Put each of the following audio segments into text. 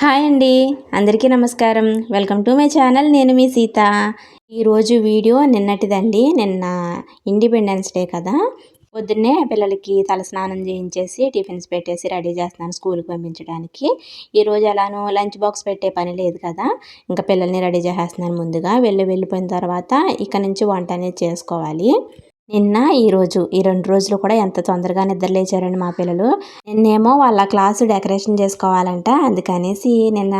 Hi అండి. అందరికీ నమస్కారం. Welcome to my channel. నేను మీ సీత. ఈరోజు వీడియో నిన్నటిదండి. నిన్న ఇండిపెండెన్స్ డే కదా. పొద్దున్నే పిల్లలకి తలస్నానం చేయించేసి టిఫిన్స్ పెట్టేసి రెడీ చేస్తున్నాను స్కూల్కి పంపించడానికి. ఈరోజు అలాను లంచ్ బాక్స్ పెట్టే పని లేదు కదా. ఇంకా పిల్లల్ని రెడీ చేసేస్తున్నాను ముందుగా. వెళ్ళి వెళ్ళిపోయిన తర్వాత ఇక్కడ నుంచి వంట అనేది చేసుకోవాలి. నిన్న ఈరోజు ఈ రెండు రోజులు కూడా ఎంత తొందరగా నిద్రలేచారండి మా పిల్లలు. నిన్నేమో వాళ్ళ క్లాసు డెకరేషన్ చేసుకోవాలంట అందుకనేసి నిన్న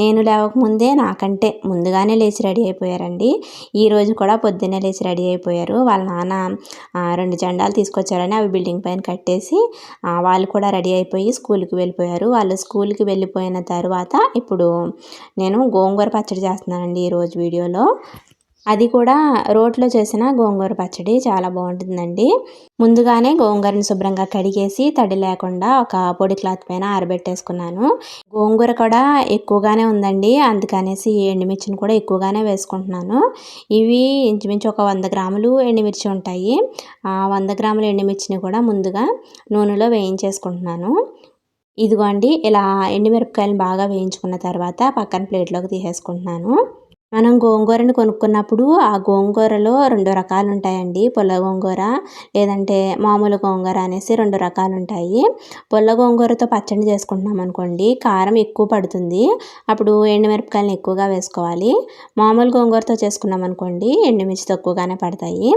నేను లేవకముందే నాకంటే ముందుగానే లేచి రెడీ అయిపోయారండి. ఈ రోజు కూడా పొద్దున్నే లేచి రెడీ అయిపోయారు. వాళ్ళ నాన్న రెండు జెండాలు తీసుకొచ్చారని అవి బిల్డింగ్ పైన కట్టేసి వాళ్ళు కూడా రెడీ అయిపోయి స్కూల్కి వెళ్ళిపోయారు. వాళ్ళు స్కూల్కి వెళ్ళిపోయిన తర్వాత ఇప్పుడు నేను గోంగూర పచ్చడి చేస్తున్నానండి ఈరోజు వీడియోలో. అది కూడా రోట్లో చేసిన గోంగూర పచ్చడి చాలా బాగుంటుందండి. ముందుగానే గోంగూరని శుభ్రంగా కడిగేసి తడి లేకుండా ఒక పొడి క్లాత్ పైన ఆరబెట్టేసుకున్నాను. గోంగూర కూడా ఎక్కువగానే ఉందండి. అందుకనేసి ఎండుమిర్చిని కూడా ఎక్కువగానే వేసుకుంటున్నాను. ఇవి ఇంచుమించు ఒక వంద గ్రాములు ఎండుమిర్చి ఉంటాయి. ఆ వంద గ్రాముల ఎండుమిర్చిని కూడా ముందుగా నూనెలో వేయించేసుకుంటున్నాను. ఇదిగోండి ఇలా ఎండుమిరపకాయలు బాగా వేయించుకున్న తర్వాత పక్కన ప్లేట్లోకి తీసేసుకుంటున్నాను. మనం గోంగూరను కొనుక్కున్నప్పుడు ఆ గోంగూరలో రెండు రకాలు ఉంటాయండి పుల్ల గోంగూర లేదంటే మామూలు గోంగూర అనేసి రెండు రకాలు ఉంటాయి పుల్ల గోంగూరతో పచ్చడి చేసుకుంటున్నాం అనుకోండి కారం ఎక్కువ పడుతుంది. అప్పుడు ఎండుమిరపకాయలను ఎక్కువగా వేసుకోవాలి. మామూలు గోంగూరతో చేసుకున్నాం అనుకోండి ఎండుమిర్చి తక్కువగానే పడతాయి.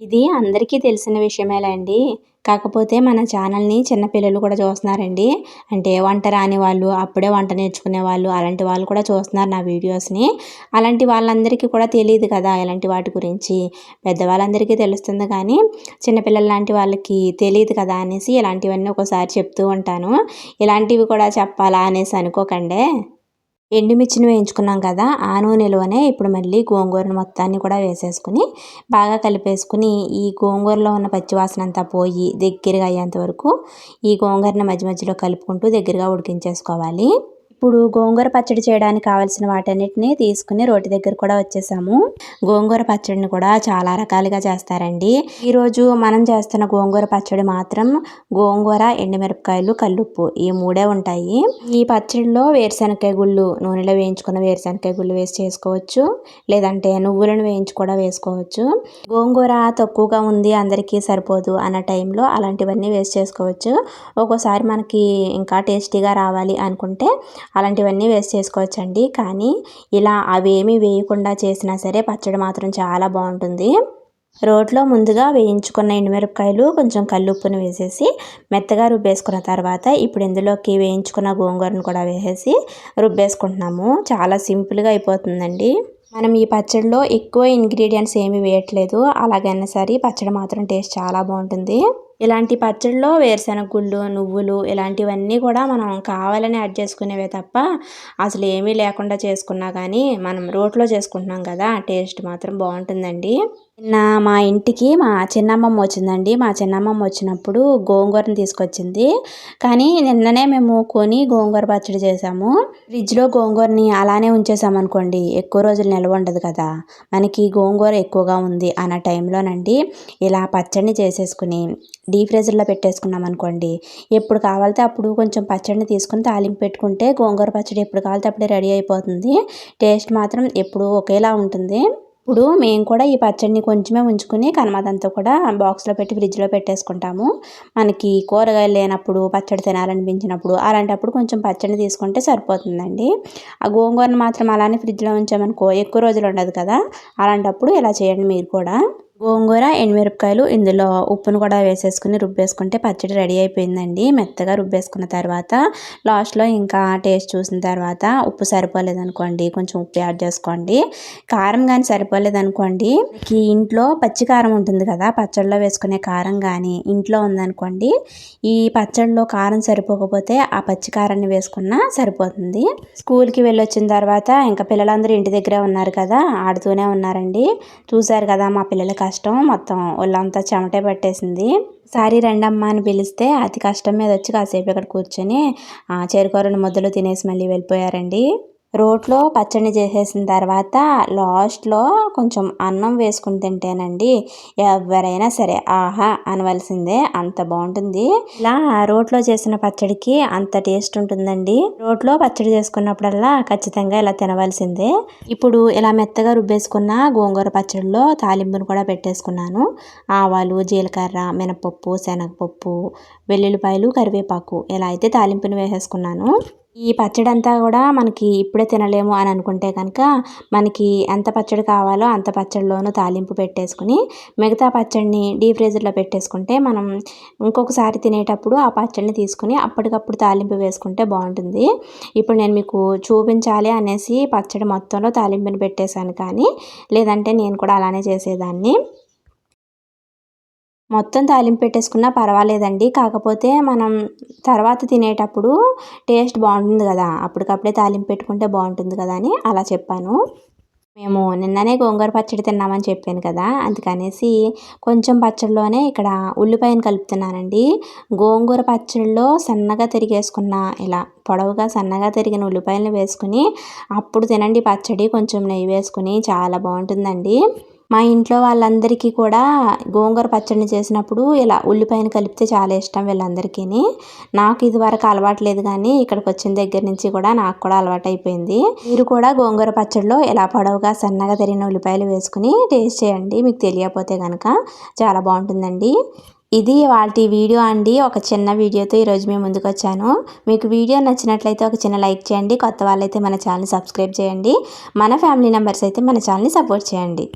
ఇది అందరికీ తెలిసిన విషయమేలా అండి కాకపోతే మన ఛానల్ని చిన్నపిల్లలు కూడా చూస్తున్నారండి. అంటే వంట రాని వాళ్ళు అప్పుడే వంట నేర్చుకునే వాళ్ళు అలాంటి వాళ్ళు కూడా చూస్తున్నారు నా వీడియోస్ని. అలాంటి వాళ్ళందరికీ కూడా తెలియదు కదా ఇలాంటి వాటి గురించి. పెద్దవాళ్ళందరికీ తెలుస్తుంది కానీ చిన్నపిల్లల లాంటి వాళ్ళకి తెలియదు కదా అనేసి ఇలాంటివన్నీ ఒకసారి చెప్తూ ఉంటాను. ఇలాంటివి కూడా చెప్పాలా అనేసి అనుకోకండి. ఎండుమిర్చిని వేయించుకున్నాం కదా ఆ నూనెలోనే ఇప్పుడు మళ్ళీ గోంగూరను మొత్తాన్ని కూడా వేసేసుకుని బాగా కలిపేసుకుని ఈ గోంగూరలో ఉన్న పచ్చివాసన అంతా పోయి దగ్గరగా అయ్యేంత వరకు ఈ గోంగూరని మధ్య మధ్యలో కలుపుకుంటూ దగ్గరగా ఉడికించేసుకోవాలి. ఇప్పుడు గోంగూర పచ్చడి చేయడానికి కావాల్సిన వాటన్నిటిని తీసుకుని రోటి దగ్గర కూడా వచ్చేసాము. గోంగూర పచ్చడిని కూడా చాలా రకాలుగా చేస్తారండి. ఈరోజు మనం చేస్తున్న గోంగూర పచ్చడి మాత్రం గోంగూర ఎండుమిరపకాయలు కల్లుప్పు ఈ మూడే ఉంటాయి. ఈ పచ్చడిలో వేరుశనకాయ గుళ్ళు నూనెలో వేయించుకున్న వేరుశనకాయ గుళ్ళు వేసి చేసుకోవచ్చు. లేదంటే నువ్వులను వేయించి కూడా వేసుకోవచ్చు. గోంగూర తక్కువగా ఉంది అందరికీ సరిపోదు అన్న టైంలో అలాంటివన్నీ వేసి చేసుకోవచ్చు. ఒక్కోసారి మనకి ఇంకా టేస్టీగా రావాలి అనుకుంటే అలాంటివన్నీ వేస్ట్ చేసుకోవచ్చండి. కానీ ఇలా అవేమీ వేయకుండా చేసినా సరే పచ్చడి మాత్రం చాలా బాగుంటుంది. రోట్లో ముందుగా వేయించుకున్న ఎండుమిరపకాయలు కొంచెం కల్లుప్పును వేసేసి మెత్తగా రుబ్బేసుకున్న తర్వాత ఇప్పుడు ఇందులోకి వేయించుకున్న గోంగూరను కూడా వేసేసి రుబ్బేసుకుంటున్నాము. చాలా సింపుల్గా అయిపోతుందండి. మనం ఈ పచ్చడిలో ఎక్కువ ఇంగ్రీడియంట్స్ ఏమీ వేయట్లేదు. అలాగైనా సరే పచ్చడి మాత్రం టేస్ట్ చాలా బాగుంటుంది. ఇలాంటి పచ్చడిలో వేరుశనగ గుళ్ళు నువ్వులు ఇలాంటివన్నీ కూడా మనం కావాలని యాడ్ చేసుకునేవే తప్ప అసలు ఏమీ లేకుండా చేసుకున్నా కానీ మనం రోట్లో చేసుకుంటున్నాం కదా టేస్ట్ మాత్రం బాగుంటుందండి. నిన్న మా ఇంటికి మా చిన్నమ్మమ్మ వచ్చిందండి. మా చిన్నమ్మమ్మ వచ్చినప్పుడు గోంగూరని తీసుకొచ్చింది. కానీ నిన్ననే మేము కొని గోంగూర పచ్చడి చేసాము. ఫ్రిడ్జ్లో గోంగూరని అలానే ఉంచేసామనుకోండి ఎక్కువ రోజులు నిల్వ ఉండదు కదా. మనకి గోంగూర ఎక్కువగా ఉంది అన్న టైంలోనండి ఇలా పచ్చడిని చేసేసుకుని డీప్ ఫ్రీజర్లో పెట్టేసుకున్నాం అనుకోండి ఎప్పుడు కావాలితే అప్పుడు కొంచెం పచ్చడిని తీసుకుని తాలింపు పెట్టుకుంటే గోంగూర పచ్చడి ఎప్పుడు కావాలితే అప్పుడే రెడీ అయిపోతుంది. టేస్ట్ మాత్రం ఎప్పుడు ఒకేలా ఉంటుంది. ఇప్పుడు మేము కూడా ఈ పచ్చడిని కొంచెమే ఉంచుకుని కనమదంతా కూడా బాక్స్లో పెట్టి ఫ్రిడ్జ్లో పెట్టేసుకుంటాము. మనకి కూరగాయలు లేనప్పుడు పచ్చడి తినాలనిపించినప్పుడు అలాంటప్పుడు కొంచెం పచ్చడి తీసుకుంటే సరిపోతుందండి. ఆ గోంగూరను మాత్రం అలానే ఫ్రిడ్జ్లో ఉంచామనుకో ఎక్కువ రోజులు ఉండదు కదా? అలాంటప్పుడు ఇలా చేయండి మీరు కూడా. గోంగూర ఎండుమిరపకాయలు ఇందులో ఉప్పును కూడా వేసేసుకుని రుబ్బేసుకుంటే పచ్చడి రెడీ అయిపోయిందండి. మెత్తగా రుబ్బేసుకున్న తర్వాత లాస్ట్లో ఇంకా టేస్ట్ చూసిన తర్వాత ఉప్పు సరిపోలేదనుకోండి కొంచెం ఉప్పు యాడ్ చేసుకోండి. కారం కానీ సరిపోలేదనుకోండి ఈ ఇంట్లో పచ్చి కారం ఉంటుంది కదా పచ్చడిలో వేసుకునే కారం కానీ ఇంట్లో ఉందనుకోండి ఈ పచ్చడిలో కారం సరిపోకపోతే ఆ పచ్చి కారాన్ని వేసుకున్నా సరిపోతుంది. స్కూల్కి వెళ్ళొచ్చిన తర్వాత ఇంకా పిల్లలందరూ ఇంటి దగ్గరే ఉన్నారు కదా ఆడుతూనే ఉన్నారండి. చూశారు కదా మా పిల్లలకి కష్టం మొత్తం ఒళ్ళంతా చెమటే పట్టేసింది. సారీ రండమ్మా అని పిలిస్తే అతి కష్టం మీద వచ్చి కాసేపు ఇక్కడ కూర్చొని చేరుకోరని ముద్దలు తినేసి మళ్ళీ వెళ్ళిపోయారండి. రోట్లో పచ్చడి చేసేసిన తర్వాత లాస్ట్లో కొంచెం అన్నం వేసుకుని తింటేనండి ఎవరైనా సరే ఆహా అనవలసిందే అంత బాగుంటుంది. ఇలా రోట్లో చేసిన పచ్చడికి అంత టేస్ట్ ఉంటుందండి. రోట్లో పచ్చడి చేసుకున్నప్పుడల్లా ఖచ్చితంగా ఇలా తినవలసిందే. ఇప్పుడు ఇలా మెత్తగా రుబ్బేసుకున్న గోంగూర పచ్చడిలో తాలింపును కూడా పెట్టేసుకున్నాను. ఆవాలు జీలకర్ర మినపప్పు శనగపప్పు వెల్లుల్లిపాయలు కరివేపాకు ఇలా అయితే తాలింపుని వేసేసుకున్నాను. ఈ పచ్చడి అంతా కూడా మనకి ఇప్పుడే తినలేము అని అనుకుంటే కనుక మనకి ఎంత పచ్చడి కావాలో అంత పచ్చడిలోనూ తాలింపు పెట్టేసుకుని మిగతా పచ్చడిని డీప్ ఫ్రీజర్లో పెట్టేసుకుంటే మనం ఇంకొకసారి తినేటప్పుడు ఆ పచ్చడిని తీసుకుని అప్పటికప్పుడు తాలింపు వేసుకుంటే బాగుంటుంది. ఇప్పుడు నేను మీకు చూపించాలి అనేసి పచ్చడి మొత్తంలో తాలింపుని పెట్టేశాను కానీ లేదంటే నేను కూడా అలానే చేసేదాన్ని. మొత్తం తాలింపు పెట్టేసుకున్నా పర్వాలేదండి. కాకపోతే మనం తర్వాత తినేటప్పుడు టేస్ట్ బాగుంటుంది కదా. అప్పటికప్పుడే తాలింపు పెట్టుకుంటే బాగుంటుంది కదా అని అలా చెప్పాను. మేము నిన్ననే గోంగూర పచ్చడి తిన్నామని చెప్పాను కదా. అందుకనేసి కొంచెం పచ్చడిలోనే ఇక్కడ ఉల్లిపాయను కలుపుతున్నానండి. గోంగూర పచ్చడిలో సన్నగా తిరిగేసుకున్న ఇలా పొడవుగా సన్నగా తిరిగిన ఉల్లిపాయలను వేసుకుని అప్పుడు తినండి పచ్చడి. కొంచెం నెయ్యి వేసుకుని చాలా బాగుంటుందండి. మా ఇంట్లో వాళ్ళందరికీ కూడా గోంగూర పచ్చడిని చేసినప్పుడు ఇలా ఉల్లిపాయను కలిపితే చాలా ఇష్టం వీళ్ళందరికీ నాకు ఇదివరకు అలవాటు లేదు కానీ ఇక్కడికి వచ్చిన దగ్గర నుంచి కూడా నాకు కూడా అలవాటు అయిపోయింది. మీరు కూడా గోంగూర పచ్చడిలో ఇలా పొడవుగా సన్నగా తరిగిన ఉల్లిపాయలు వేసుకుని టేస్ట్ చేయండి. మీకు తెలియకపోతే కనుక చాలా బాగుంటుందండి. ఇది వాటి వీడియో అండి. ఒక చిన్న వీడియోతో ఈరోజు మేము ముందుకు వచ్చాను మీకు వీడియో నచ్చినట్లయితే ఒక చిన్న లైక్ చేయండి. కొత్త వాళ్ళైతే మన ఛానల్ సబ్స్క్రైబ్ చేయండి. మన ఫ్యామిలీ మెంబర్స్ అయితే మన ఛానల్ని సపోర్ట్ చేయండి.